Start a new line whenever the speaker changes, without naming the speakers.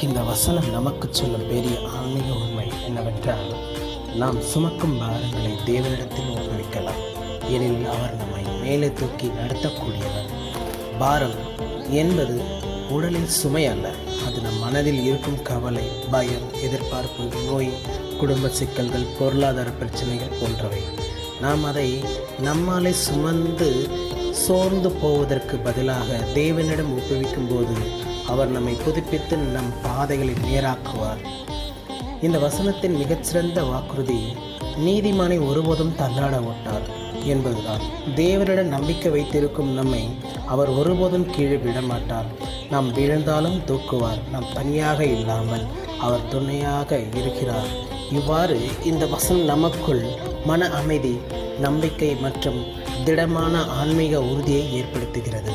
இந்த வசனம் நமக்கு சொல்லும் பெரிய ஆன்மீக உண்மை என்னவென்றால் நாம் சுமக்கும் பாரங்களை தேவனிடத்தில் ஒப்புவிக்கலாம் எனில் அவர் நம்மை மேலே தூக்கி நடத்தக்கூடியவர். பாரம் என்பது உடலில் சுமை அல்ல அது நம் மனதில் இருக்கும் கவலை பயம் எதிர்பார்ப்பு நோய் குடும்ப சிக்கல்கள் பொருளாதார பிரச்சனைகள் போன்றவை. நாம் அதை நம்மாலே சுமந்து சோர்ந்து போவதற்கு பதிலாக தேவனிடம் ஒப்புவிக்கும் போது அவர் நம்மை புதுப்பித்து நம் பாதைகளை நேராக்குவார். இந்த வசனத்தின் மிகச்சிறந்த வாக்குறுதி நீதிமானை ஒருபோதும் தள்ளாட விட்டார் என்பதுதான். தேவனிடம் நம்பிக்கை வைத்திருக்கும் நம்மை அவர் ஒருபோதும் கீழே விடமாட்டார். நாம் விழுந்தாலும் தூக்குவார் நாம் தனியாக இல்லாமல் அவர் துணையாக இருக்கிறார். இவ்வாறு இந்த வசனம் நமக்குள் மன அமைதி நம்பிக்கை மற்றும் திடமான ஆன்மீக உறுதியை ஏற்படுத்துகிறது.